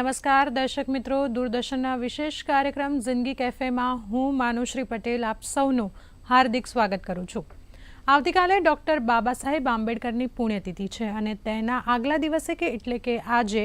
નમસ્કાર દર્શક મિત્રો, દૂરદર્શનના વિશેષ કાર્યક્રમ જિંદગી કેફેમાં હું માનુશ્રી પટેલ આપ સૌનું હાર્દિક સ્વાગત કરું છું. આવતીકાલે ડૉક્ટર બાબા સાહેબ આંબેડકરની પુણ્યતિથિ છે અને તેના આગલા દિવસે કે એટલે કે આજે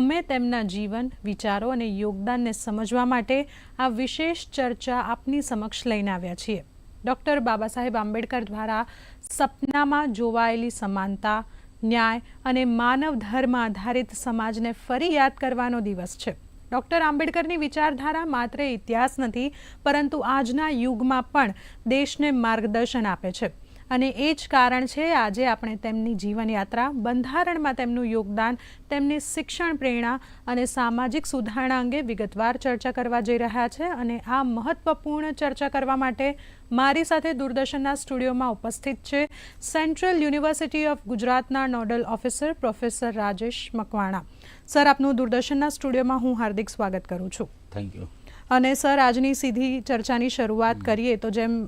અમે તેમના જીવન, વિચારો અને યોગદાનને સમજવા માટે આ વિશેષ ચર્ચા આપની સમક્ષ લઈને આવ્યા છીએ. ડૉક્ટર બાબા સાહેબ આંબેડકર દ્વારા સપનામાં જોવાયેલી સમાનતા ન્યાય અને માનવ ધર્મ આધારિત સમાજને ફરી યાદ કરવાનો દિવસ છે. ડૉક્ટર આંબેડકરની વિચારધારા માત્ર ઇતિહાસ નથી, પરંતુ આજના યુગમાં પણ દેશને માર્ગદર્શન આપે છે. અને એ જ કારણ છે, આજે આપણે તેમની જીવનયાત્રા, બંધારણમાં તેમનું યોગદાન, તેમની શિક્ષણ પ્રેરણા અને સામાજિક સુધારણા અંગે વિગતવાર ચર્ચા કરવા જઈ રહ્યા છે અને આ મહત્વપૂર્ણ ચર્ચા કરવા માટે મારી સાથે દૂરદર્શનના સ્ટુડિયોમાં ઉપસ્થિત છે સેન્ટ્રલ યુનિવર્સિટી ઓફ ગુજરાતના nodal officer professor Rajesh Makwana. Sir આપનું દૂરદર્શનના સ્ટુડિયોમાં હું હાર્દિક સ્વાગત કરું છું. થેન્ક યુ અને સર આજની સીધી ચર્ચાની શરૂઆત કરીએ તો જેમ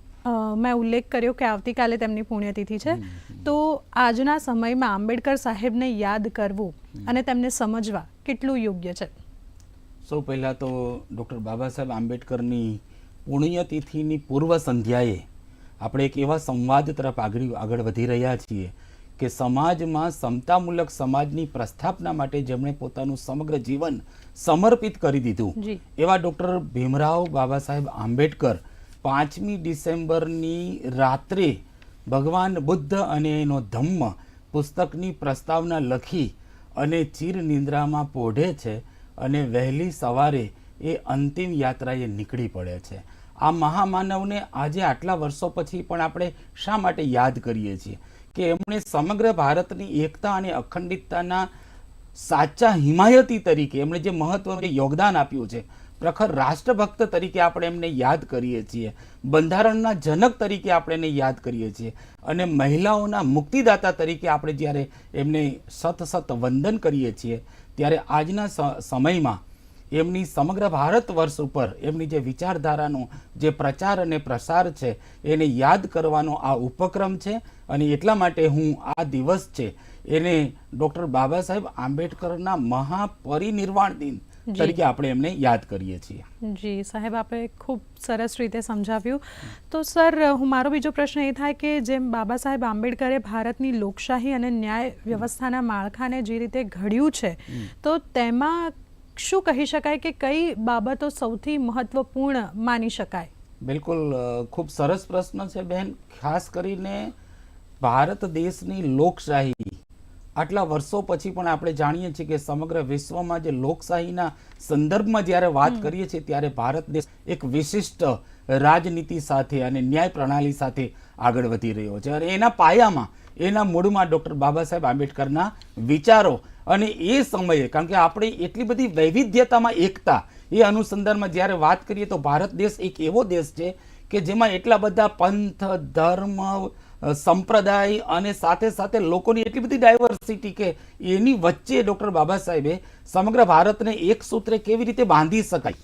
મેં ઉલ્લેખ કર્યો કે આવતીકાલે તેમની પુણ્યતિથિ છે તો આજના સમયમાં આંબેડકર સાહેબને યાદ કરવું અને તેમને સમજવા કેટલું યોગ્ય છે? સૌ પહેલાં તો ડૉક્ટર બાબા સાહેબ આંબેડકરની પુણ્યતિથિની પૂર્વ સંધ્યાએ આપણે એક એવા સંવાદ તરફ આગળ આગળ વધી રહ્યા છીએ કે સમાજમાં સમતામૂલક સમાજની પ્રસ્થાપના માટે જેમણે પોતાનું સમગ્ર જીવન સમર્પિત કરી દીધું. એવા ડૉક્ટર ભીમરાવ બાબા સાહેબ આંબેડકર પાંચમી ડિસેમ્બરની રાત્રે ભગવાન બુદ્ધ અને એનો ધમ્મ પુસ્તકની પ્રસ્તાવના લખી અને ચીર નિંદ્રામાં પોઢે છે અને વહેલી સવારે એ અંતિમ યાત્રાએ નીકળી પડે છે. આ મહામાનવને આજે આટલા વર્ષો પછી પણ આપણે શા માટે યાદ કરીએ છીએ? કે એમણે સમગ્ર ભારતની એકતા અને અખંડિતતાના સાચા હિમાયતી તરીકે એમણે જે મહત્વનું યોગદાન આપ્યું છે, પ્રખર રાષ્ટ્રભક્ત તરીકે આપણે એમને યાદ કરીએ છીએ, બંધારણના જનક તરીકે આપણે એને યાદ કરીએ છીએ અને મહિલાઓના મુક્તિદાતા તરીકે આપણે જ્યારે એમને સત સત વંદન કરીએ છીએ, ત્યારે આજના સમયમાં એમની સમગ્ર ભારત વર્ષ ઉપર એમની જે વિચારધારાનો જે પ્રચાર અને પ્રસાર છે એને યાદ કરવાનો આ ઉપક્રમ છે અને એટલા માટે હું આ દિવસ છે એને ડૉક્ટર બાબા સાહેબ આંબેડકરના મહાપરિનિર્વાણ દિન તરીકે આપણે એમને યાદ કરીએ છીએ. જી સાહેબ આપે ખૂબ સરસ રીતે સમજાવ્યું. તો સર હું મારો બીજો પ્રશ્ન એ થાય કે જેમ બાબા સાહેબ આંબેડકરે ભારતની લોકશાહી અને ન્યાય વ્યવસ્થાના માળખાને જે રીતે ઘડ્યું છે તો તેમાં શું કહી શકાય કે કઈ બાબતો સૌથી મહત્વપૂર્ણ માની શકાય? બિલકુલ ખૂબ સરસ પ્રશ્ન છે બહેન ખાસ કરીને ભારત દેશની લોકશાહી. આટલા વર્ષો પછી પણ આપણે જાણીએ છીએ કે સમગ્ર વિશ્વમાં જે લોકશાહીના સંદર્ભમાં જ્યારે વાત કરીએ છીએ ત્યારે ભારત દેશ એક વિશિષ્ટ રાજનીતિ સાથે અને ન્યાય પ્રણાલી સાથે આગળ વધી રહ્યો છે. અને એના પાયામાં એના મૂળમાં ડૉક્ટર બાબા સાહેબ આંબેડકરના વિચારો અને એ સમયે, કારણ કે આપણે એટલી બધી વૈવિધ્યતામાં એકતા, એ અનુસંધાનમાં જ્યારે વાત કરીએ તો ભારત દેશ એક એવો દેશ છે કે જેમાં એટલા બધા પંથ, ધર્મ સંપ્રદાય અને સાથે સાથે લોકોની એટલી બધી ડાયવર્સિટી કે એની વચ્ચે ડૉક્ટર બાબા સાહેબે સમગ્ર ભારતને એક સૂત્રે કેવી રીતે બાંધી શકાય?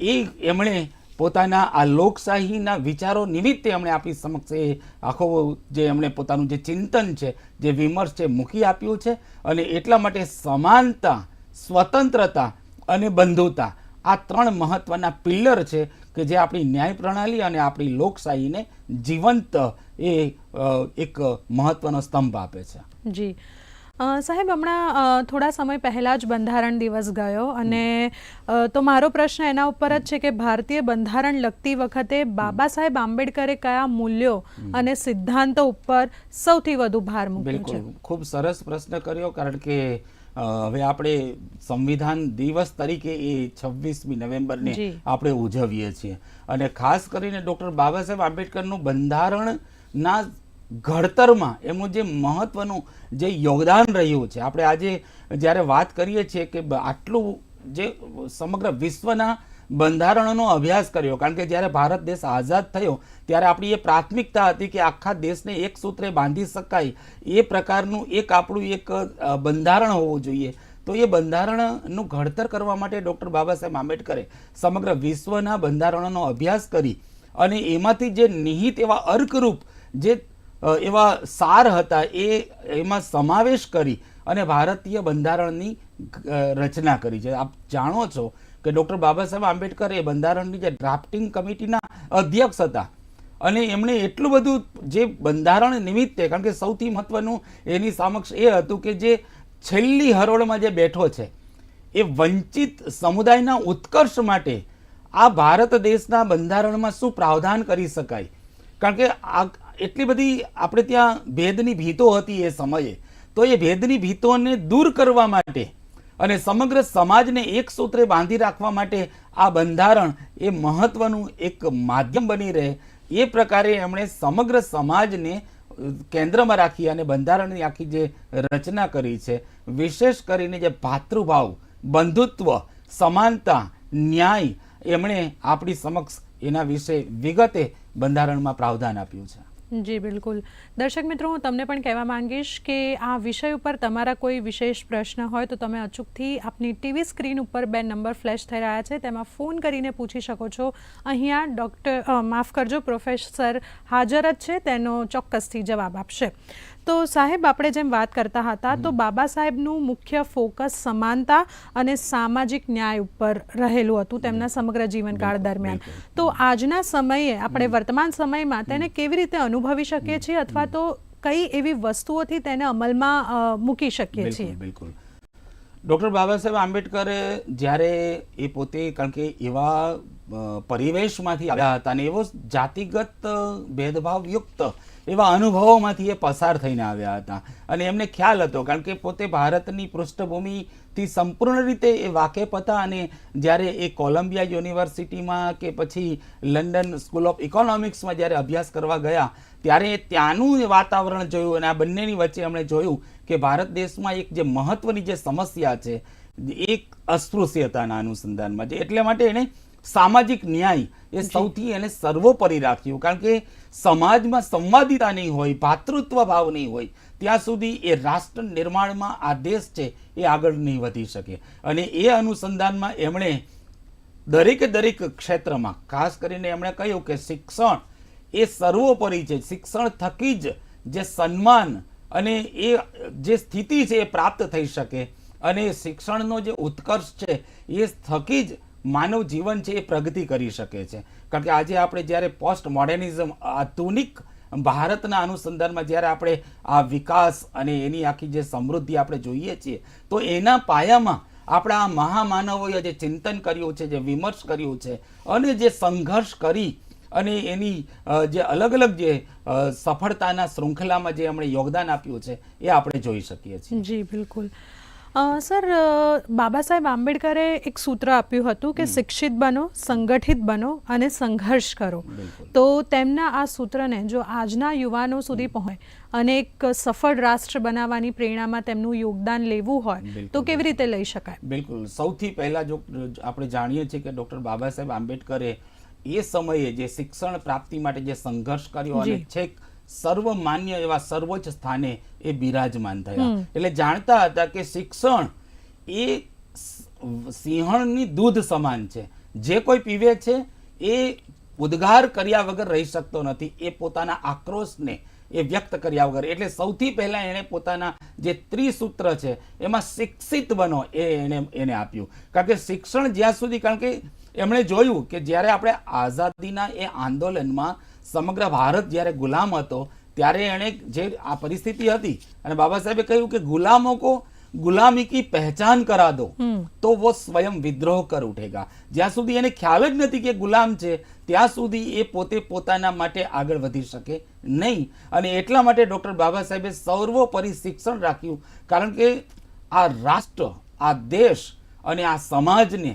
એ એમણે પોતાના આ લોકશાહીના વિચારો નિમિત્તે એમણે આપણી સમક્ષ એ આખો જે એમણે પોતાનું જે ચિંતન છે, જે વિમર્શ છે, મૂકી આપ્યું છે અને એટલા માટે સમાનતા, સ્વતંત્રતા અને બંધુતા આ ત્રણ મહત્વના પિલ્લર છે કે જે આપણી ન્યાય પ્રણાલી અને આપણી લોકશાહીને જીવંત એ એક મહત્વનો સ્તંભ આપે છે. જી. સાહેબ હમણાં થોડા સમય પહેલાં જ બંધારણ દિવસ ગયો અને તો મારો પ્રશ્ન એના ઉપર જ છે કે ભારતીય બંધારણ લખતી વખતે બાબા સાહેબ આંબેડકરે કયા મૂલ્યો અને સિદ્ધાંતો ઉપર સૌથી વધુ ભાર મૂક્યો છે? ખૂબ સરસ પ્રશ્ન કર્યો કારણ કે હવે આપણે સંવિધાન દિવસ તરીકે એ છવ્વીસમી નવેમ્બરને આપણે ઉજવીએ છીએ. અને ખાસ કરીને ડૉક્ટર બાબા સાહેબ આંબેડકરનું બંધારણના ઘડતરમાં એમનું જે મહત્વનું જે યોગદાન રહ્યું છે. આપણે આજે જ્યારે વાત કરીએ છીએ કે આટલું જે સમગ્ર વિશ્વના બંધારણોનો અભ્યાસ કર્યો, કારણ કે જ્યારે ભારત દેશ આઝાદ થયો, ત્યારે આપણી એ પ્રાથમિકતા હતી કે આખા દેશને એક સૂત્રે બાંધી શકાય. એ પ્રકારનું એક આપણું એક બંધારણ હોવું જોઈએ. તો એ બંધારણનું ઘડતર કરવા માટે ડૉક્ટર બાબા સાહેબ આંબેડકરે સમગ્ર વિશ્વના બંધારણોનો અભ્યાસ કરી અને એમાંથી જે નિહિત એવા અર્કરૂપ જે એવા સાર હતા, એ એમાં સમાવેશ કરી અને ભારતીય બંધારણની રચના કરી છે. આપ જાણો છો કે ડૉક્ટર બાબા સાહેબ આંબેડકર એ બંધારણની જે ડ્રાફ્ટિંગ કમિટીના અધ્યક્ષ હતા અને એમણે એટલું બધું જે બંધારણ નિમિત્તે, કારણ કે સૌથી મહત્વનું એની સમક્ષ એ હતું કે જે છેલ્લી હરોળમાં જે બેઠો છે, એ વંચિત સમુદાયના ઉત્કર્ષ માટે આ ભારત દેશના બંધારણમાં શું પ્રાવધાન કરી શકાય? કારણ કે એટલી બધી આપણે ત્યાં ભેદની ભીતો હતી એ સમયે. તો એ ભેદની ભીતોને દૂર કરવા માટે અને સમગ્ર સમાજને એક સૂત્રે બાંધી રાખવા માટે આ બંધારણ એ મહત્વનું એક માધ્યમ બની રહે. એ પ્રકારે એમણે સમગ્ર સમાજને કેન્દ્રમાં રાખી અને બંધારણની આખી જે રચના કરી છે, વિશેષ કરીને જે ભાતૃભાવ, બંધુત્વ, સમાનતા, ન્યાય, એમણે આપણી સમક્ષ એના વિશે વિગતે બંધારણમાં પ્રાવધાન આપ્યું છે. જી, બિલકુલ. દર્શક મિત્રો, હું તમને પણ કહેવા માંગીશ કે આ વિષય ઉપર તમારા કોઈ વિશેષ પ્રશ્ન હોય તો તમે અચૂકથી આપની ટીવી સ્ક્રીન ઉપર બે નંબર ફ્લેશ થઈ રહ્યા છે. તેમાં ફોન કરીને પૂછી શકો છો. અહીંયા ડૉક્ટર માફ કરજો, પ્રોફેસર હાજર જ છે. તેનો ચોક્કસથી જવાબ આપશે. તો સાહેબ આપણે જેમ વાત કરતા હતા તો બાબા સાહેબનું મુખ્ય ફોકસ સમાનતા અને સામાજિક ન્યાય ઉપર રહેલું હતું તેમના સમગ્ર જીવનકાળ દરમિયાન. તો આજના સમયે આપણે વર્તમાન સમયમાં તેને કેવી રીતે અનુભવી શકીએ છીએ અથવા તો કઈ એવી વસ્તુઓથી તેને અમલમાં મૂકી શકીએ છીએ? બિલકુલ બિલકુલ. ડૉક્ટર બાબા સાહેબ આંબેડકરે જ્યારે એ પોતે, કારણ કે એવા પરિવેશમાંથી આવ્યા હતા અને એવો જાતિગત ભેદભાવયુક્ત એવા અનુભવોમાંથી એ પસાર થઈને આવ્યા હતા. અને એમને ખ્યાલ હતો, કારણ કે પોતે ભારતની પૃષ્ઠભૂમિથી સંપૂર્ણ રીતે એ વાકેફ હતા અને જ્યારે એ કોલંબિયા યુનિવર્સિટીમાં કે પછી લંડન સ્કૂલ ઓફ ઇકોનોમિક્સમાં જ્યારે અભ્યાસ કરવા ગયા ત્યારે ત્યાંનું વાતાવરણ જોયું અને આ બંનેની વચ્ચે એમણે જોયું કે ભારત દેશમાં એક જે મહત્વની જે સમસ્યા છે એક અસ્પૃશ્યતાના અનુસંધાનમાં છે. એટલે માટે એણે સામાજિક ન્યાય એ સૌથી એને સર્વોપરી રાખ્યું. કારણ કે સમાજમાં સંવાદિતા નહીં હોય ભાતૃત્વ ભાવ નહીં હોય ત્યાં સુધી એ રાષ્ટ્ર નિર્માણમાં આ દેશ છે એ આગળ નહીં વધી શકે. અને એ અનુસંધાનમાં એમણે દરેકે દરેક ક્ષેત્રમાં ખાસ કરીને એમણે કહ્યું કે શિક્ષણ એ સર્વોપરી છે. શિક્ષણ થકી જ જે સન્માન અને એ જે સ્થિતિ છે એ પ્રાપ્ત થઈ શકે અને શિક્ષણનો જે ઉત્કર્ષ છે એ થકી જ માનવ જીવન છે એ પ્રગતિ કરી શકે છે. કારણ કે આજે આપણે જ્યારે પોસ્ટ મોડર્નિઝમ આધુનિક ભારતના અનુસંધાનમાં જ્યારે આપણે આ વિકાસ અને એની આખી જે સમૃદ્ધિ આપણે જોઈએ છીએ, તો એના પાયામાં આપણા આ મહામાનવોએ જે ચિંતન કર્યું છે, જે વિમર્શ કર્યું છે અને જે સંઘર્ષ કરી અને એની જે અલગ અલગ જે સફળતાના શૃંખલામાં જે એમણે યોગદાન આપ્યું છે એ આપણે જોઈ શકીએ છીએ. જી બિલકુલ. સર બાબા સાહેબ આંબેડકરે એક સૂત્ર આપ્યું હતું કે શિક્ષિત બનો સંગઠિત બનો અને સંઘર્ષ કરો. તો તેમના આ સૂત્રને જો આજના યુવાનો સુધી પહોંચે અને એક સફળ રાષ્ટ્ર બનાવવાની પ્રેરણામાં તેમનું યોગદાન લેવું હોય તો કેવી રીતે લઈ શકાય? બિલકુલ. સૌથી પહેલા જો આપણે જાણીએ છીએ કે ડોક્ટર બાબા સાહેબ આંબેડકરે એ સમયે જે શિક્ષણ પ્રાપ્તિ માટે જે સંઘર્ષ કર્યો અને છેક સર્વમાન્ય એવા સર્વોચ્ચ સ્થાને એ બિરાજમાન થયા. એટલે જાણતા હતા કે શિક્ષણ એ સિંહણની દૂધ સમાન છે. જે કોઈ પીવે છે એ ઉદ્ગાર કર્યા વગર રહી શકતો નથી. એ પોતાના આક્રોશને એ વ્યક્ત કર્યા વગર. એટલે સૌથી પહેલા એણે પોતાના જે ત્રિસૂત્ર છે એમાં શિક્ષિત બનો એ એને એને આપ્યું. કારણ કે શિક્ષણ જ્યાં સુધી કારણ કે એમણે જોયું કે જ્યારે આપણે આઝાદીના એ આંદોલનમાં સમગ્ર ભારત જ્યારે ગુલામ હતો ત્યારે એણે જે આ પરિસ્થિતિ હતી અને બાબા સાહેબે કહ્યું કે ગુલામો કો ગુલામી કી પહેચાન કરા દો તો વો સ્વયં વિદ્રોહ કર ઉઠેગા. જ્યાં સુધી એને ખ્યાલ જ નથી કે ગુલામ છે ત્યાં સુધી એ પોતે પોતાના માટે આગળ વધી શકે નહીં. અને એટલા માટે ડૉક્ટર બાબા સાહેબે સર્વોપરી શિક્ષણ રાખ્યું કારણ કે આ રાષ્ટ્ર આ દેશ અને આ સમાજને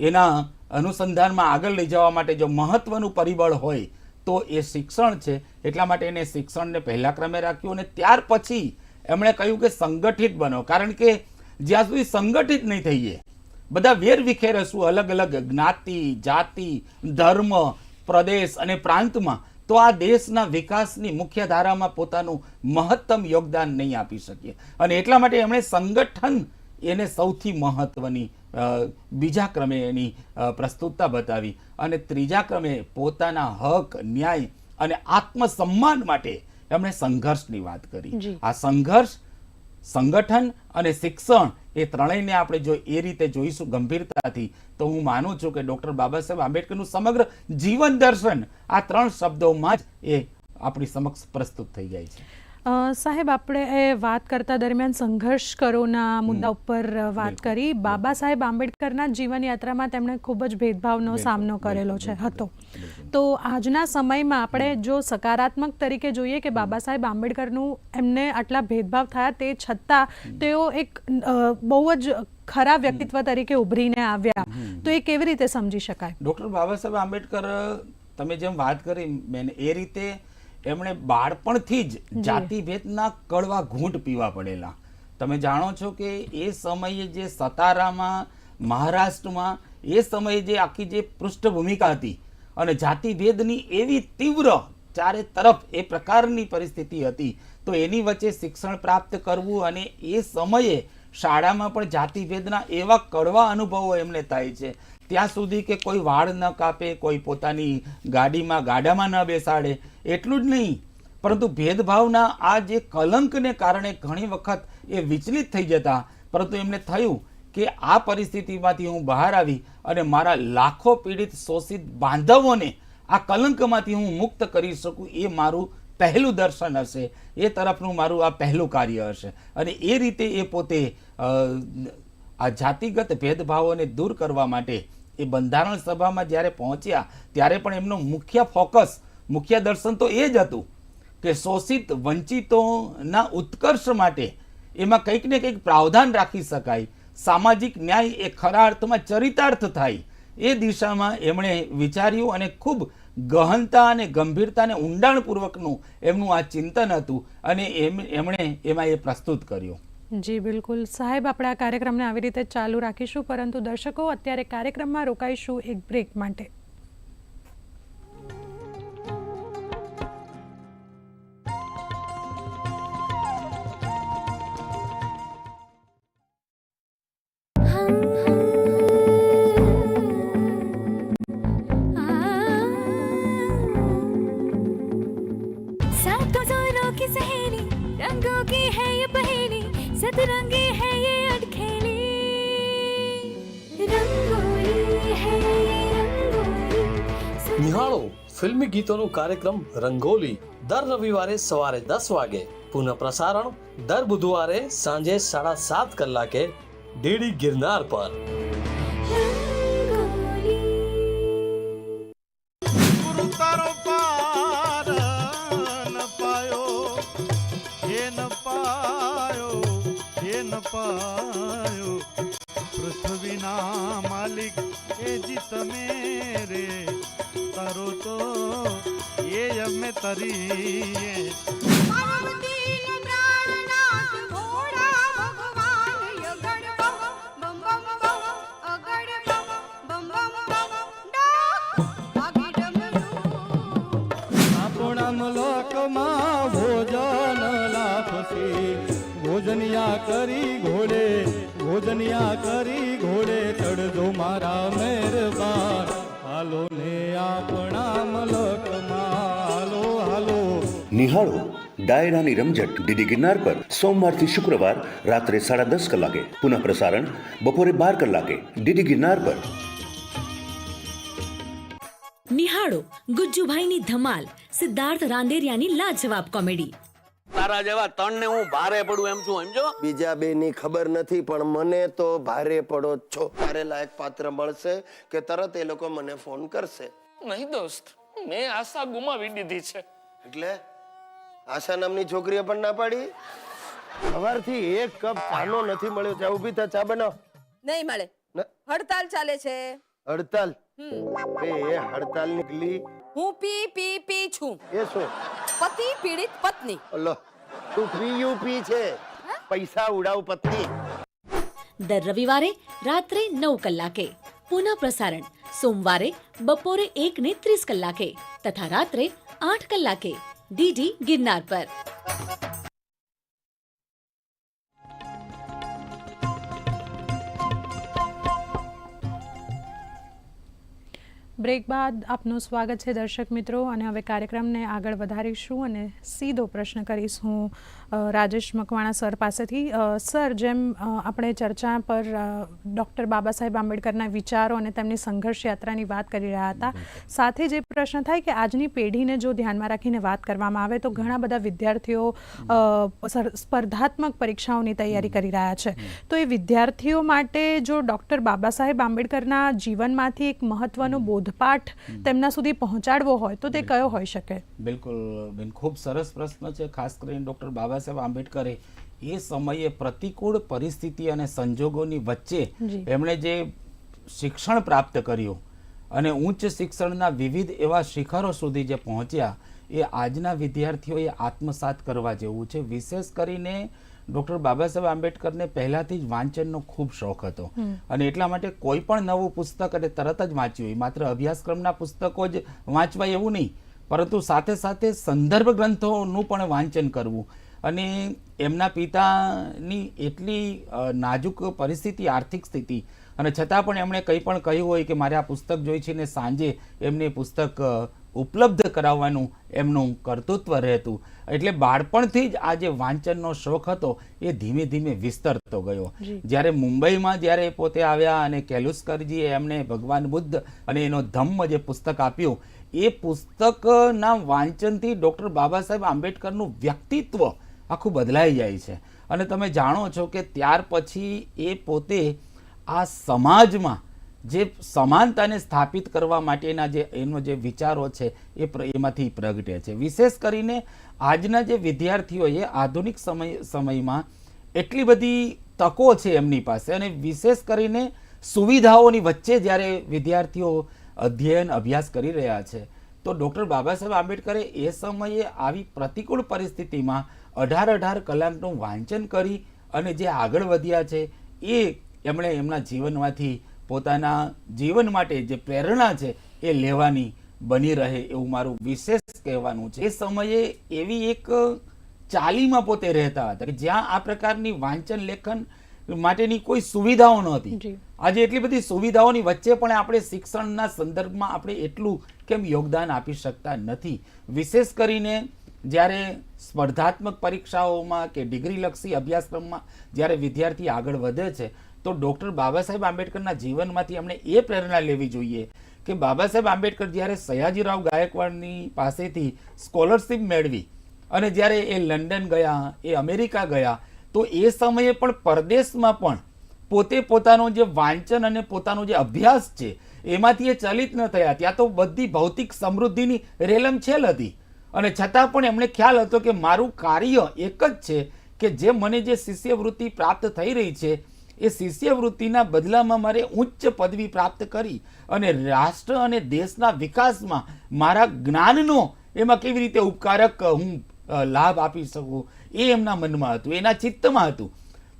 એના અનુસંધાનમાં આગળ લઈ જવા માટે જો મહત્વનું પરિબળ હોય, તો એ શિક્ષણ છે. એટલા માટે એને શિક્ષણને પહેલા ક્રમે રાખ્યું અને ત્યાર પછી એમણે કહ્યું કે સંગઠિત બનો. કારણ કે જ્યાં સુધી સંગઠિત નહીં થઈએ, બધા વેર વિખેર હશું અલગ અલગ જ્ઞાતિ, જાતિ, ધર્મ, પ્રદેશ અને પ્રાંતમાં, તો આ દેશના વિકાસની મુખ્ય ધારામાં પોતાનું મહત્તમ યોગદાન નહીં આપી શકીએ. અને એટલા માટે એમણે સંગઠન એને સૌથી મહત્ત્વની બીજા ક્રમે એની પ્રસ્તુતતા બતાવી. અને ત્રીજા ક્રમે પોતાના હક ન્યાય અને આત્મસન્માન માટે એમણે સંઘર્ષની વાત કરી. આ સંઘર્ષ સંગઠન અને શિક્ષણ એ ત્રણેયને આપણે જો એ રીતે જોઈશું ગંભીરતાથી તો હું માનું છું કે ડોક્ટર બાબા સાહેબ આંબેડકરનું સમગ્ર જીવન દર્શન આ ત્રણ શબ્દોમાં જ એ આપણી સમક્ષ પ્રસ્તુત થઈ જાય છે. સાહેબ આપણે વાત કરતા દરમિયાન સંઘર્ષ કરોના મુદ્દા ઉપર વાત કરી. બાબા સાહેબ આંબેડકરના જીવન યાત્રામાં તેમણે ખૂબ જ ભેદભાવનો સામનો કરેલો છે હતો. તો આજના સમયમાં આપણે જો સકારાત્મક તરીકે જોઈએ કે બાબા સાહેબ આંબેડકરનું એમને આટલા ભેદભાવ થયા તે છતાં તેઓ એક બહુ જ ખરા વ્યક્તિત્વ તરીકે ઉભરીને આવ્યા. તો એ કેવી રીતે સમજી શકાય? ડોક્ટર બાબા સાહેબ આંબેડકર તમે જેમ વાત કરી મેં એ રીતે એમણે બાળપણથી જ જાતિભેદના કડવા ઘૂંટ પીવા પડેલા. તમે જાણો છો કે એ સમયે જે સતારામાં મહારાષ્ટ્રમાં એ સમયે જે આખી જે પૃષ્ઠભૂમિકા હતી અને જાતિભેદની એવી તીવ્ર ચારે તરફ એ પ્રકારની પરિસ્થિતિ હતી તો એની વચ્ચે શિક્ષણ પ્રાપ્ત કરવું અને એ સમયે શાળામાં પણ જાતિભેદના એવા કડવા અનુભવો એમને થાય છે. ત્યાં સુધી કે કોઈ વાળ ન કાપે કોઈ પોતાની ગાડીમાં ગાડામાં ન બેસાડે એટલું જ નહીં, પરંતુ ભેદભાવના આ જે કલંકને કારણે ઘણી વખત એ વિચલિત થઈ જતા, પરંતુ એમને થયું કે આ પરિસ્થિતિમાંથી હું બહાર આવી અને મારા લાખો પીડિત શોષિત બાંધવોને આ કલંકમાંથી હું મુક્ત કરી શકું, એ મારું પહેલું દર્શન હશે. એ તરફનું મારું આ પહેલું કાર્ય હશે. અને એ રીતે એ પોતે આ જાતિગત ભેદભાવોને દૂર કરવા માટે એ બંધારણ સભામાં જ્યારે પહોંચ્યા, ત્યારે પણ એમનો મુખ્ય ફોકસ મુખ્ય દર્શન તો એ જ હતું કે શોષિત વંચિતોના ઉત્કર્ષ માટે એમાં કંઈક ને કંઈક પ્રાવધાન રાખી શકાય. સામાજિક ન્યાય એ ખરા અર્થમાં ચરિતાર્થ થાય. એ દિશામાં એમણે વિચાર્યું અને ખૂબ ગહનતા અને ગંભીરતાને ઊંડાણપૂર્વકનું એમનું આ ચિંતન હતું અને એમ, એમણે એમાં એ પ્રસ્તુત કર્યું. જી, બિલકુલ. સાહેબ, આપણે આ કાર્યક્રમને આવી રીતે ચાલુ રાખીશું, પરંતુ દર્શકો, અત્યારે કાર્યક્રમમાં રોકાઈશું એક બ્રેક માટે. पहेली सतरंगी है ये अटखेली रंगोली है ये रंगोली નિહાળો ફિલ્મી ગીતોનું કાર્યક્રમ રંગોલી દર રવિવારે સવારે દસ વાગે પુનઃ પ્રસારણ દર બુધવારે સાંજે સાડા સાત કલાકે ડીડી ગિરનાર પર હે ન પાયો પૃથ્વીના માલિક એ જી તમે રે. તારો તો એ અમે તરીએ. ભોજનિયા કરી ઘોડે ચડજો મારા મહેરબાન હાલો ને આપણા લોકમાં હાલો હાલો નિહાળો ડાયરાની રમઝટ ડીડી ગિરનાર પર સોમવારથી શુક્રવાર રાત્રે સાડા દસ કલાકે પુનઃ પ્રસારણ બપોરે બાર કલાકે ડીડી ગિરનાર પર નિહાળો ગુજ્જુભાઈની ધમાલ સિદ્ધાર્થ રાંદેરિયાની લાજવાબ કોમેડી તારા જેવા તણ ને હું ભારે પડું એમ છું સમજો? બીજા બે ની ખબર નથી પણ મને તો ભારે પડો જ છો. મારે લાયક પાત્ર મળશે કે તરત એ લોકો મને ફોન કરશે. નહીં દોસ્ત મેં આશા ગુમાવી દીધી છે. એટલે આશા નામની છોકરીએ પણ ના પાડી? સવારથી એક કપ ચાનો નથી મળ્યો. ચા ઊભી થા ચા બનાવ. નહીં મળે. હડતાલ ચાલે છે. હડતાલ? એ હડતાલ નીકળી. હું પી પી પી છું. એ શું? પતિ પીડિત પત્ની. અલ્લો તું પીયુપી છે. પૈસા ઉડાવ પત્ની. દર રવિવારે રાત્રે નવ કલાકે પુનઃ પ્રસારણ. સોમવારે બપોરે એક ને ત્રીસ કલાકે તથા રાત્રે આઠ કલાકે ડીડી ગિરનાર પર. બ્રેક બાદ આપનું સ્વાગત છે દર્શક મિત્રો અને હવે કાર્યક્રમને આગળ વધારીશું અને સીધો પ્રશ્ન કરીશ હું રાજેશ મકવાણા સર પાસેથી. સર જેમ આપણે ચર્ચા પર ડૉક્ટર બાબા સાહેબ આંબેડકરના વિચારો અને તેમની સંઘર્ષ યાત્રાની વાત કરી રહ્યા હતા સાથે જ એ પ્રશ્ન થાય કે આજની પેઢીને જો ધ્યાનમાં રાખીને વાત કરવામાં આવે તો ઘણા બધા વિદ્યાર્થીઓ સ્પર્ધાત્મક પરીક્ષાઓની તૈયારી કરી રહ્યા છે. તો એ વિદ્યાર્થીઓ માટે જો ડૉક્ટર બાબા સાહેબ આંબેડકરના જીવનમાંથી એક મહત્વનો બોધપાઠ તેમના સુધી પહોંચાડવો હોય તો તે કયો હોઈ શકે? બિલકુલ બેન ખૂબ સરસ પ્રશ્ન છે ખાસ કરીને ડૉક્ટર બાબા સાહેબ આંબેડકરે. એ સમયે પ્રતિકૂળ પરિસ્થિતિ અને સંજોગોની વચ્ચે. એમણે જે શિક્ષણ પ્રાપ્ત કર્યું અને ઉચ્ચ શિક્ષણના વિવિધ એવા શિખરો સુધી જે પહોંચ્યા એ આજના વિદ્યાર્થીઓએ આત્મસાત કરવા જેવું છે. વિશેષ કરીને ડૉક્ટર બાબા સાહેબ આંબેડકરને પહેલાથી જ વાંચનનો ખૂબ શોખ હતો. અને એટલા માટે કોઈ પણ નવું પુસ્તક અને તરત જ વાંચ્યું. હોય માત્ર અભ્યાસક્રમના પુસ્તકો જ વાંચવાય એવું નહીં પરંતુ સાથે સાથે સંદર્ભ ગ્રંથોનું પણ વાંચન કરવું. અને એમના પિતાની એટલી નાજુક પરિસ્થિતિ આર્થિક સ્થિતિ અને છતાં પણ એમણે કંઈ પણ કહ્યું હોય કે મારે આ પુસ્તક જોઈ છે ને સાંજે એમને પુસ્તક ઉપલબ્ધ કરાવવાનું એમનું કર્તૃત્વ રહેતું. એટલે બાળપણથી જ આ જે વાંચનનો શોખ હતો એ ધીમે ધીમે વિસ્તરતો ગયો. જ્યારે મુંબઈમાં જ્યારે એ પોતે આવ્યા અને કેલુસ્કરજીએ એમને ભગવાન બુદ્ધ અને એનો ધમ્મ જે પુસ્તક આપ્યું એ પુસ્તકના વાંચનથી ડૉક્ટર બાબા સાહેબ આંબેડકરનું વ્યક્તિત્વ આખું બદલાઈ જાય છે. અને તમે જાણો છો કે ત્યાર પછી એ પોતે આ સમાજમાં જે સમાનતાને સ્થાપિત કરવા માટેના જે એનો જે વિચારો છે, એ એમાંથી પ્રગટે છે. વિશેષ કરીને આજના જે વિદ્યાર્થીઓ એ આધુનિક સમય, સમયમાં એટલી બધી તકો છે એમની પાસે અને વિશેષ કરીને સુવિધાઓની વચ્ચે જ્યારે વિદ્યાર્થીઓ અધ્યયન, અભ્યાસ કરી રહ્યા છે, તો ડૉક્ટર બાબા સાહેબ આંબેડકરે એ સમયે આવી પ્રતિકૂળ પરિસ્થિતિમાં અઢાર અઢાર કલાકનું વાંચન કરી અને જે આગળ વધ્યા છે, એ એમણે એમના જીવનમાંથી પોતાના જીવન માટે જે પ્રેરણા છે એ લેવાની બની રહે એવું મારું વિશેષ કહેવાનું છે. એ સમયે એવી એક ચાલીમાં પોતે રહેતા હતા કે જ્યાં આ પ્રકારની વાંચન લેખન માટેની કોઈ સુવિધાઓ નહોતી. આજે એટલી બધી સુવિધાઓની વચ્ચે પણ આપણે શિક્ષણના સંદર્ભમાં આપણે એટલું કેમ યોગદાન આપી શકતા નથી. વિશેષ કરીને જ્યારે સ્પર્ધાત્મક પરીક્ષાઓમાં કે ડિગ્રીલક્ષી અભ્યાસક્રમમાં જ્યારે વિદ્યાર્થી આગળ વધે છે તો ડૉક્ટર બાબા સાહેબ આંબેડકરના જીવનમાંથી અમને એ પ્રેરણા લેવી જોઈએ કે બાબા સાહેબ આંબેડકર જ્યારે સયાજીરાવ ગાયકવાડની પાસેથી સ્કોલરશિપ મેળવી અને જ્યારે એ લંડન ગયા, એ અમેરિકા ગયા, તો એ સમયે પણ પરદેશમાં પણ પોતે પોતાનો જે વાંચન અને પોતાનો જે અભ્યાસ છે, એમાંથી એ ચલિત ન થયા. ત્યાં તો બધી ભૌતિક સમૃદ્ધિની રેલમ છેલ હતી. અને છતાં પણ એમણે ખ્યાલ હતો કે મારું કાર્ય એક જ છે કે જે મને જે શિષ્યવૃત્તિ પ્રાપ્ત થઈ રહી છે એ શિષ્યવૃત્તિના બદલામાં મારે ઉચ્ચ પદવી પ્રાપ્ત કરી અને રાષ્ટ્ર અને દેશના વિકાસમાં મારા જ્ઞાનનો એમાં કેવી રીતે ઉપકારક હું લાભ આપી શકું એ એમના મનમાં હતું, એના ચિત્તમાં હતું.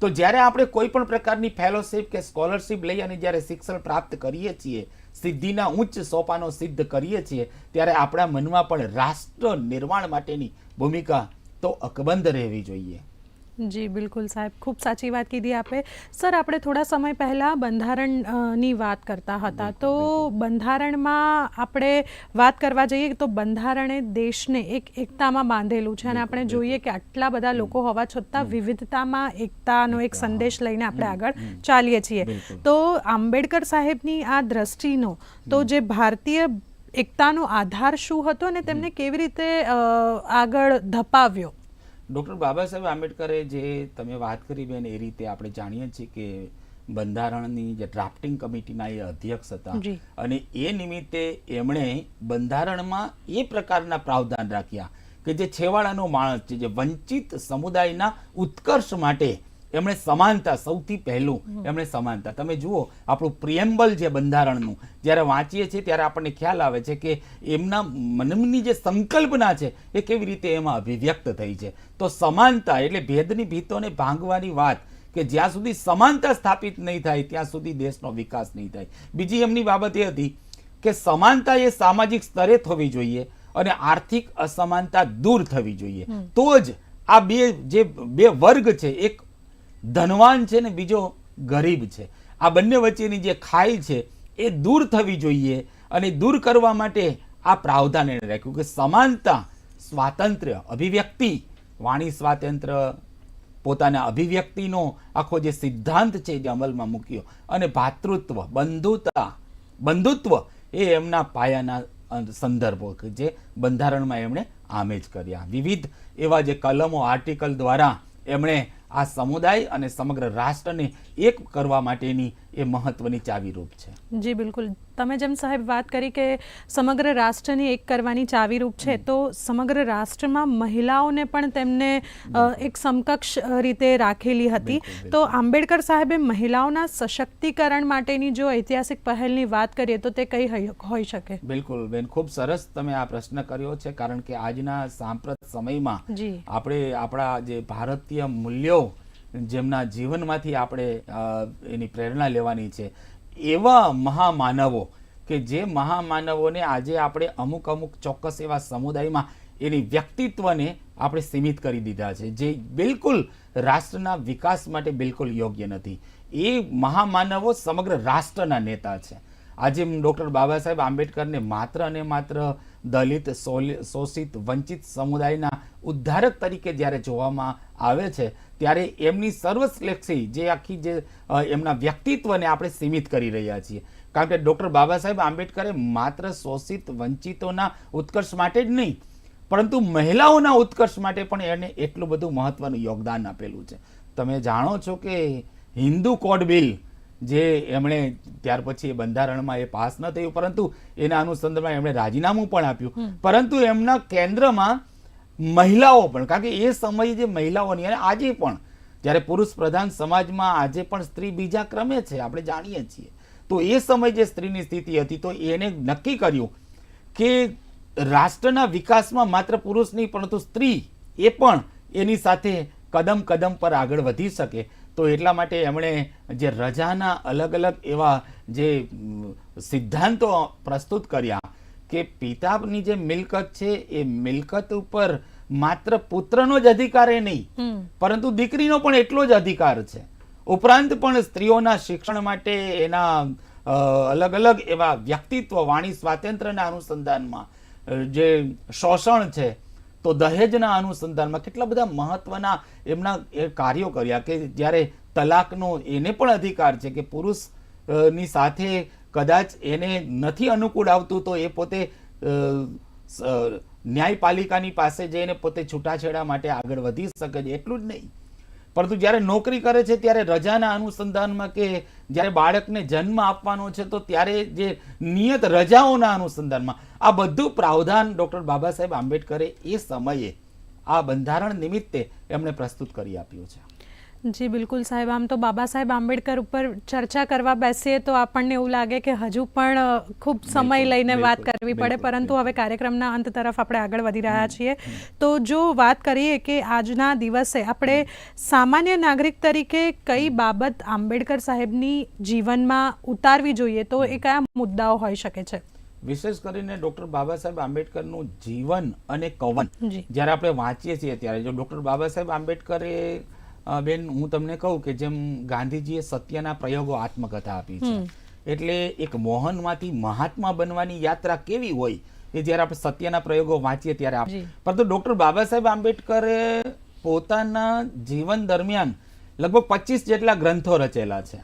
તો જ્યારે આપણે કોઈ પણ પ્રકારની ફેલોશિપ કે સ્કોલરશિપ લઈ અને જ્યારે શિક્ષણ પ્રાપ્ત કરીએ છીએ, સિદ્ધિના ઉચ્ચ સોપાનો સિદ્ધ કરીએ છીએ, ત્યારે આપણા મનમાં પણ રાષ્ટ્ર નિર્માણ માટેની ભૂમિકા તો અકબંધ રહેવી જોઈએ. જી બિલકુલ સાહેબ. ખૂબ સાચી વાત કીધી આપે. સર આપણે થોડા સમય પહેલાં બંધારણની વાત કરતા હતા. તો બંધારણમાં આપણે વાત કરવા જઈએ તો બંધારણે દેશને એક એકતામાં બાંધેલું છે. અને આપણે જોઈએ કે આટલા બધા લોકો હોવા છતાં વિવિધતામાં એકતાનો એક સંદેશ લઈને આપણે આગળ ચાલીએ છીએ. તો આંબેડકર સાહેબની આ દ્રષ્ટિનો તો જે ભારતીય એકતાનો આધાર શું હતો અને તેમને કેવી રીતે આગળ ધપાવ્યો? ડૉક્ટર બાબા સાહેબ આંબેડકરે જે તમે વાત કરી બેન એ રીતે આપણે જાણીએ છીએ કે બંધારણની જે ડ્રાફ્ટિંગ કમિટીના એ અધ્યક્ષ હતા. અને એ નિમિત્તે એમણે બંધારણમાં એ પ્રકારના પ્રાવધાન રાખ્યા કે જે છેવાડાનો માણસ છે જે વંચિત સમુદાયના ઉત્કર્ષ માટે એમણે સમાનતા સૌથી પહેલું. એમણે સમાનતા. તમે જુઓ આપણું પ્રિએમ્બલ જે બંધારણનું જ્યારે વાંચીએ છીએ ત્યારે આપણને ખ્યાલ આવે છે કે એમના મનની જે સંકલ્પના છે એ કેવી રીતે એમાં અભિવ્યક્ત થઈ છે. તો સમાનતા એટલે ભેદની ભીતોને ભાંગવાની વાત કે જ્યાં સુધી સમાનતા સ્થાપિત નહીં થાય ત્યાં સુધી દેશનો વિકાસ નહીં થાય. બીજી એમની બાબત એ હતી કે સમાનતા એ સામાજિક સ્તરે થવી જોઈએ અને આર્થિક અસમાનતા દૂર થવી જોઈએ. તો જ આ બે જે બે વર્ગ છે એક ધનવાન છે ને બીજો ગરીબ છે. આ બંને વચ્ચેની જે ખાઈ છે, એ દૂર થવી જોઈએ અને દૂર કરવા માટે આ પ્રાવધાન એને રાખ્યું કે સમાનતા, સ્વાતંત્ર્ય, અભિવ્યક્તિ, વાણી સ્વાતંત્ર્ય, પોતાના અભિવ્યક્તિનો આખો જે સિદ્ધાંત છે જે અમલમાં મૂક્યો અને ભાતૃત્વ, બંધુતા, બંધુત્વ એ એમના પાયાના સંદર્ભો કે જે બંધારણમાં એમણે આમે જ કર્યા. વિવિધ એવા જે કલમો, આર્ટિકલ દ્વારા એમણે આ સમુદાય અને સમગ્ર રાષ્ટ્રને એક કરવા માટેની એ મહત્વની ચાવીરૂપ છે. જી બિલકુલ. તમે જેમ સાહેબ વાત કરી કે સમગ્ર રાષ્ટ્રની એક કરવાની ચાવીરૂપ છે તો સમગ્ર રાષ્ટ્રમાં મહિલાઓને પણ તેમને એક સમકક્ષ રીતે રાખેલી હતી. તો આંબેડકર સાહેબે મહિલાઓના સશક્તિકરણ માટેની જો ઐતિહાસિક પહેલની વાત કરીએ તો તે કઈ હોઈ શકે? બિલકુલ બેન. ખૂબ સરસ તમે આ પ્રશ્ન કર્યો છે કારણ કે આજના સાંપ્રત સમયમાં જી. આપણે આપણા જે ભારતીય મૂલ્યો જેમના જીવનમાંથી આપણે એની પ્રેરણા લેવાની છે, એવા મહામાનવો કે જે મહામાનવોને આજે આપણે અમુક અમુક ચોક્કસ એવા સમુદાયમાં એની વ્યક્તિત્વને આપણે સીમિત કરી દીધા છે, જે બિલકુલ રાષ્ટ્રના વિકાસ માટે બિલકુલ યોગ્ય નથી. એ મહામાનવો સમગ્ર રાષ્ટ્રના નેતા છે. આજે ડૉક્ટર બાબા સાહેબ આંબેડકરને માત્ર અને માત્ર દલિત શોષિત, વંચિત સમુદાયના ઉદ્ધારક તરીકે જ્યારે જોવામાં આવે છે ત્યારે એમની સર્વશ્લેક્ષી જે આખી જે એમના વ્યક્તિત્વને આપણે સીમિત કરી રહ્યા છીએ. કારણ કે ડૉક્ટર બાબા સાહેબ આંબેડકરે માત્ર શોષિત વંચિતોના ઉત્કર્ષ માટે જ નહીં પરંતુ મહિલાઓના ઉત્કર્ષ માટે પણ એને એટલું બધું મહત્ત્વનું યોગદાન આપેલું છે. તમે જાણો છો કે હિન્દુ કોડ બિલ જે એમણે ત્યાર પછી એ બંધારણમાં એ પાસ ન થયું પરંતુ એના અનુસંધાનમાં એમણે રાજીનામું પણ આપ્યું. પરંતુ એમના કેન્દ્રમાં મહિલાઓ પણ, કારણ કે એ સમયે જે મહિલાઓની, અને આજે પણ, જ્યારે પુરુષ પ્રધાન સમાજમાં આજે પણ સ્ત્રી બીજા ક્રમે છે, આપણે જાણીએ છીએ. તો એ સમયે જે સ્ત્રીની સ્થિતિ હતી, તો એને નક્કી કર્યું કે રાષ્ટ્રના વિકાસમાં માત્ર પુરુષ નહીં, પરંતુ સ્ત્રી એ પણ એની સાથે કદમ કદમ પર આગળ વધી શકે. તો એટલા માટે એમણે જે રજાના અલગ અલગ એવા જે સિદ્ધાંતો પ્રસ્તુત કર્યા કે પિતાની જે મિલકત છે એ મિલકત ઉપર માત્ર પુત્રનો જ અધિકાર એ નહીં પરંતુ દીકરીનો પણ એટલો જ અધિકાર છે. ઉપરાંત પણ સ્ત્રીઓના શિક્ષણ માટે એના અલગ અલગ એવા વ્યક્તિત્વ વાણી સ્વાતંત્ર્યના અનુસંધાનમાં જે શોષણ છે તો દહેજના અનુસંધાનમાં કેટલા બધા મહત્વના એમના કાર્યો કર્યા કે જ્યારે તલાકનો એને પણ અધિકાર છે કે પુરુષની સાથે કદાચ એને નથી અનુકૂળ આવતું તો એ પોતે ન્યાયપાલિકાની પાસે જઈને પોતે છૂટાછેડા માટે આગળ વધી શકે છે. એટલું જ નહીં. પરંતુ જ્યારે નોકરી કરે છે, ત્યારે રજાના અનુસંધાનમાં કે જ્યારે બાળકને જન્મ આપવાનો છે, તો ત્યારે જે નિયત રજાઓના અનુસંધાનમાં, આ બધું પ્રાવધાન ડૉક્ટર બાબા સાહેબ આંબેડકરે એ સમયે આ બંધારણ નિમિત્તે એમણે પ્રસ્તુત કરી આપ્યું છે. જી બિલકુલ સાહેબ. આમ તો બાબા સાહેબ આંબેડકર ઉપર ચર્ચા કરવા બેસીએ તો આપણને એવું લાગે કે હજુ પણ ખૂબ સમય લઈને વાત કરવી પડે. પરંતુ હવે કાર્યક્રમના અંત તરફ આપણે આગળ વધી રહ્યા છીએ. તો જો વાત કરીએ કે આજના દિવસે આપણે સામાન્ય નાગરિક તરીકે કઈ બાબત આંબેડકર સાહેબની જીવનમાં ઉતારવી જોઈએ તો એ કયા મુદ્દાઓ હોઈ શકે છે? વિશેષ કરીને ડૉક્ટર બાબા સાહેબ આંબેડકરનું જીવન અને કવન. જ્યારે આપણે વાંચીએ છીએ ત્યારે જો ડૉક્ટર બાબા સાહેબ આંબેડકરે બેન હું તમને કહું કે જેમ ગાંધીજીએ સત્યના પ્રયોગો આત્મકથા આપી છે એટલે એક મોહનમાંથી મહાત્મા બનવાની યાત્રા કેવી હોય એ જ્યારે આપણે સત્યના પ્રયોગો વાંચીએ ત્યારે આપ- પરંતુ ડૉક્ટર બાબા સાહેબ આંબેડકરે પોતાના જીવન દરમિયાન લગભગ પચીસ જેટલા ગ્રંથો રચેલા છે.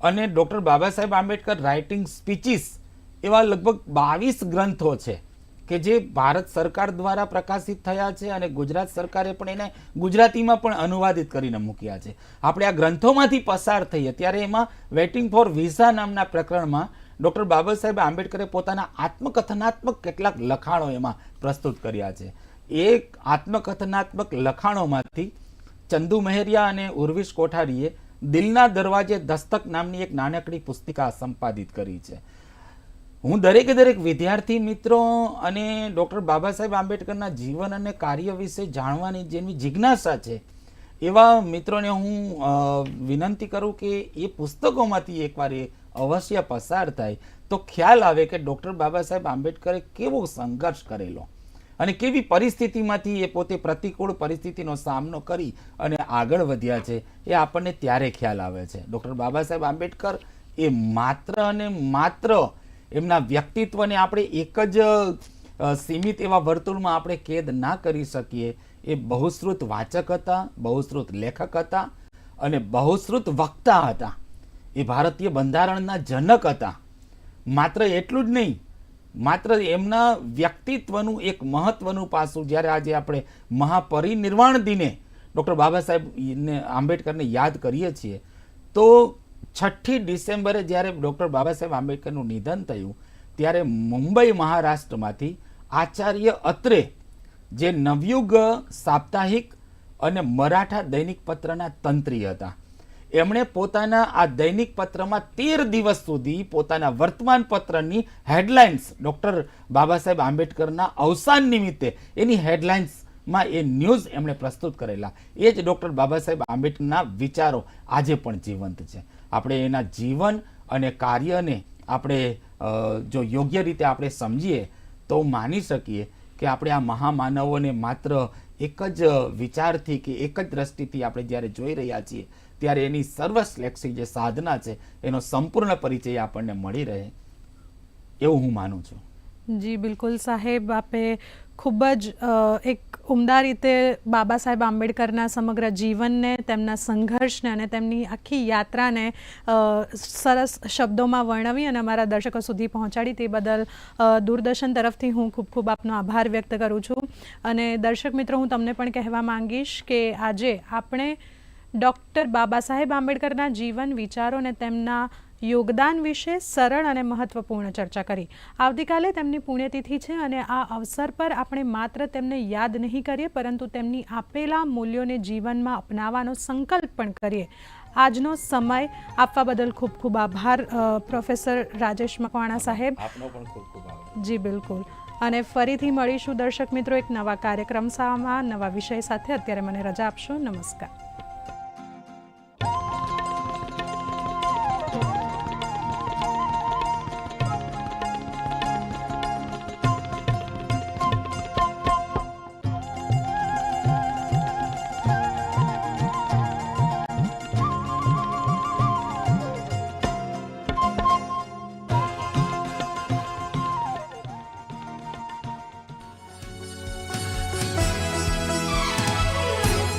અને doctor Baba Saheb Ambedkar writing speeches એવા લગભગ બાવીસ ગ્રંથો છે. કે જે ભારત સરકાર દ્વારા પ્રકાશિત થયા છે અને ગુજરાત સરકારે પણ એને ગુજરાતીમાં પણ અનુવાદિત કરીને મૂક્યા છે. આપણે આ ગ્રંથોમાંથી પસાર થઈએ ત્યારે એમાં વેટિંગ ફોર વિઝા નામના પ્રકરણમાં ડૉક્ટર બાબા સાહેબ આંબેડકરે પોતાના આત્મકથનાત્મક કેટલાક લખાણો એમાં પ્રસ્તુત કર્યા છે. એ આત્મકથનાત્મક લખાણોમાંથી ચંદુ મહેરિયા અને ઉર્વિશ કોઠારીએ દિલના દરવાજે દસ્તક નામની એક નાનકડી પુસ્તિકા સંપાદિત કરી છે. હું દરેકે દરેક વિદ્યાર્થી મિત્રો અને ડૉક્ટર બાબા સાહેબ આંબેડકરના જીવન અને કાર્ય વિશે જાણવાની જેની જિજ્ઞાસા છે, એવા મિત્રોને હું વિનંતી કરું કે એ પુસ્તકોમાંથી એકવાર એ અવશ્ય પસાર થાય. તો ખ્યાલ આવે કે ડૉક્ટર બાબા સાહેબ આંબેડકરે કેવો સંઘર્ષ કરેલો અને કેવી પરિસ્થિતિમાંથી એ પોતે પ્રતિકૂળ પરિસ્થિતિનો સામનો કરી અને આગળ વધ્યા છે, એ આપણને ત્યારે ખ્યાલ આવે છે. ડૉક્ટર બાબા સાહેબ આંબેડકર એ માત્ર અને માત્ર એમના વ્યક્તિત્વને આપણે એક જ સીમિત એવા વર્તુળમાં આપણે કેદ ના કરી શકીએ. એ બહુશ્રુત વાચક હતા, બહુશ્રુત લેખક હતા અને બહુશ્રુત વક્તા હતા. એ ભારતીય બંધારણના જનક હતા. માત્ર એટલું જ નહીં, માત્ર એમના વ્યક્તિત્વનું એક મહત્વનું પાસું જ્યારે આજે આપણે મહાપરિનિર્વાણ દિને ડૉક્ટર બાબા સાહેબ આંબેડકરને યાદ કરીએ છીએ, તો છઠ્ઠી ડિસેમ્બરે જ્યારે ડૉક્ટર બાબા સાહેબ આંબેડકરનું નિધન થયું, ત્યારે મુંબઈ મહારાષ્ટ્રમાંથી આચાર્ય અત્રે જે નવયુગ સાપ્તાહિક અને મરાઠા દૈનિક પત્રના તંત્રી હતા. એમણે પોતાના આ દૈનિક પત્રમાં તેર દિવસ સુધી પોતાના વર્તમાન પત્રની હેડલાઇન્સ ડૉક્ટર બાબા સાહેબ આંબેડકરના અવસાન નિમિત્તે એની હેડલાઇન્સમાં એ ન્યૂઝ એમણે પ્રસ્તુત કરેલા. એ જ ડૉક્ટર બાબા સાહેબ આંબેડકરના વિચારો આજે પણ જીવંત છે. આપણે એના જીવન અને કાર્યને આપણે જો યોગ્ય રીતે આપણે સમજીએ, તો માની શકીએ કે આપણે આ મહામાનવોને માત્ર એક જ વિચારથી કે એક જ દ્રષ્ટિથી આપણે જ્યારે જોઈ રહ્યા છીએ, ત્યારે એની સર્વશ્લેક્ષી જે સાધના છે, એનો સંપૂર્ણ પરિચય આપણને મળી રહે. એવું હું માનું છું. જી, બિલકુલ સાહેબ. આપે ખૂબ જ એક ઉમદા રીતે બાબા સાહેબ આંબેડકરના સમગ્ર જીવનને, તેમના સંઘર્ષને અને તેમની આખી યાત્રાને સરસ શબ્દોમાં વર્ણવી અને અમારા દર્શકો સુધી પહોંચાડી તે બદલ દૂરદર્શન તરફથી હું ખૂબ ખૂબ આપનો આભાર વ્યક્ત કરું છું. અને દર્શક મિત્રો, હું તમને પણ કહેવા માંગીશ કે આજે આપણે ડૉક્ટર બાબા સાહેબ આંબેડકરના જીવન વિચારો અને તેમના યોગદાન વિશે સરળ અને મહત્વપૂર્ણ ચર્ચા કરી. આવતીકાલે તેમની પુણ્યતિથિ છે અને આ અવસર પર આપણે માત્ર તેમને યાદ નહીં કરીએ પરંતુ તેમની આપેલા મૂલ્યોને જીવનમાં અપનાવવાનો સંકલ્પ પણ કરીએ. આજનો સમય આપવા બદલ ખૂબ ખૂબ આભાર પ્રોફેસર રાજેશ મકવાણા સાહેબ. આપનો પણ ખૂબ ખૂબ આભાર. જી બિલકુલ. અને ફરીથી મળીશું દર્શક મિત્રો એક નવા કાર્યક્રમ સામાં નવા વિષય સાથે. અત્યારે મને રજા આપશો. નમસ્કાર.